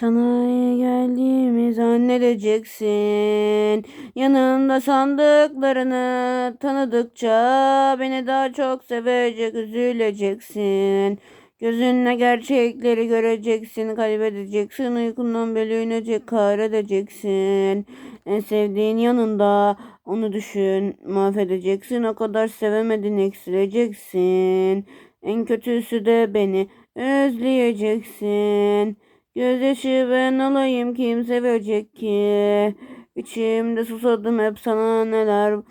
Sana iyi geldiğimi zannedeceksin. Yanında sandıklarını tanıdıkça beni daha çok sevecek, üzüleceksin. Gözünle gerçekleri göreceksin, kaybedeceksin. Uykundan bölünecek, kahredeceksin. En sevdiğin yanında onu düşün, mahvedeceksin. O kadar sevemedin, eksileceksin. En kötüsü de beni özleyeceksin. Gözyaşı ben alayım kim sevecek ki? İçimde susadım hep sana neler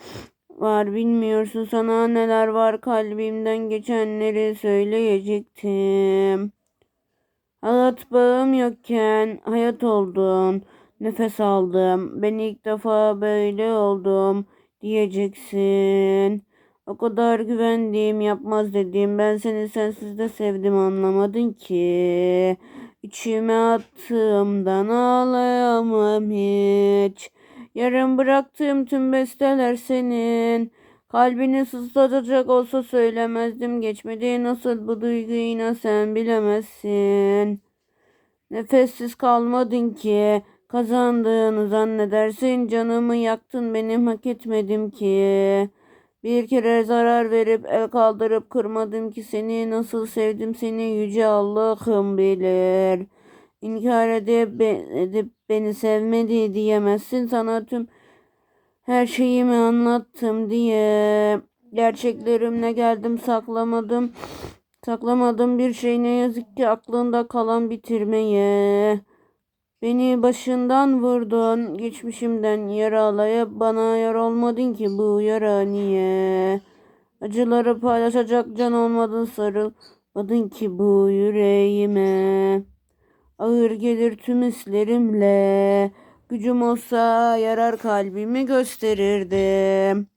var bilmiyorsun sana neler var kalbimden geçenleri söyleyecektim. Hayat bağım yokken hayat oldun. Nefes aldım. Ben ilk defa böyle oldum diyeceksin. O kadar güvendiğim yapmaz dediğim ben seni sensiz de sevdim anlamadın ki. İçime attığımdan ağlayamam hiç. Yarım bıraktığım tüm besteler senin. Kalbini sızlatacak olsa söylemezdim. Geçmedi nasıl bu duyguyu inan sen bilemezsin. Nefessiz kalmadın ki. Kazandığını zannedersin. Canımı yaktın benim hak etmedim ki. Bir kere zarar verip el kaldırıp kırmadım ki seni nasıl sevdim seni yüce Allah'ım bilir. İnkar edip, edip beni sevmedi diyemezsin sana tüm her şeyimi anlattım diye. Gerçeklerimle geldim saklamadım. Saklamadım bir şey ne yazık ki aklında kalan bitirmeye. Beni başından vurdun, geçmişimden yaralayıp bana yar olmadın ki bu yara niye? Acıları paylaşacak can olmadın sarılmadın ki bu yüreğime. Ağır gelir tüm hislerimle, gücüm olsa yarar kalbimi gösterirdim.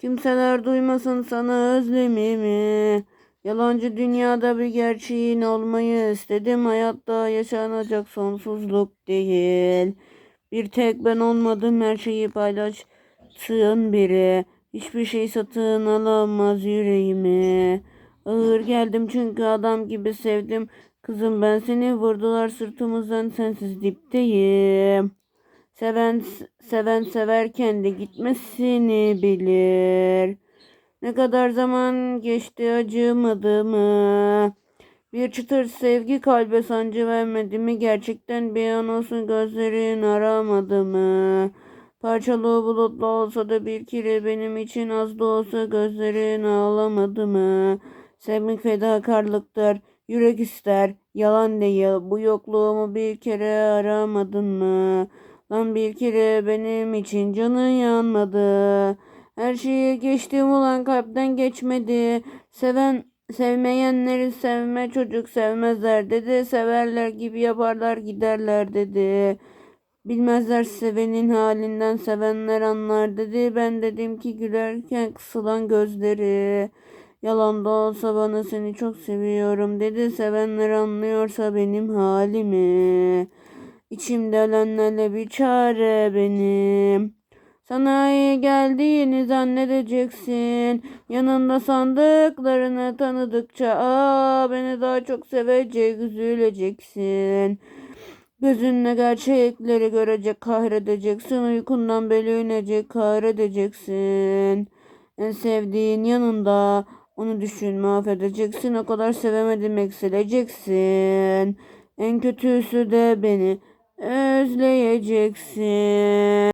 Kimseler duymasın sana özlemimi. Yalancı dünyada bir gerçeğin olmayı istedim. Hayatta yaşanacak sonsuzluk değil. Bir tek ben olmadım her şeyi paylaştığın biri. Hiçbir şey satın alamaz yüreğimi. Ağır geldim çünkü adam gibi sevdim. Kızım ben seni vurdular sırtımızdan sensiz dipteyim. Seven seven severken de gitmesini bilir. Ne kadar zaman geçti acımadı mı? Bir çıtır sevgi kalbe sancı vermedi mi? Gerçekten bir an olsun gözlerin aramadı mı? Parçalı bulutlu olsa da bir kere benim için az da olsa gözlerin ağlamadı mı? Sevmek fedakarlıktır, yürek ister, yalan değil. Bu yokluğumu bir kere aramadın mı? Lan bir kere benim için canın yanmadı. Her şeyi geçtiğim olan kalpten geçmedi. Seven sevmeyenleri sevme çocuk sevmezler dedi. Severler gibi yaparlar giderler dedi. Bilmezler sevenin halinden sevenler anlar dedi. Ben dedim ki gülerken kısılan gözleri. Yalan da olsa bana seni çok seviyorum dedi. Sevenler anlıyorsa benim halimi. İçimde ölenlerle bir çare benim. Sana iyi geldiğini zannedeceksin. Yanında sandıklarını tanıdıkça aa beni daha çok sevecek, üzüleceksin. Gözünle gerçekleri görecek, kahredeceksin. Uykundan bölünecek, kahredeceksin. En sevdiğin yanında onu düşün, mahvedeceksin. O kadar sevemedim, eksileceksin. En kötüsü de beni özleyeceksin.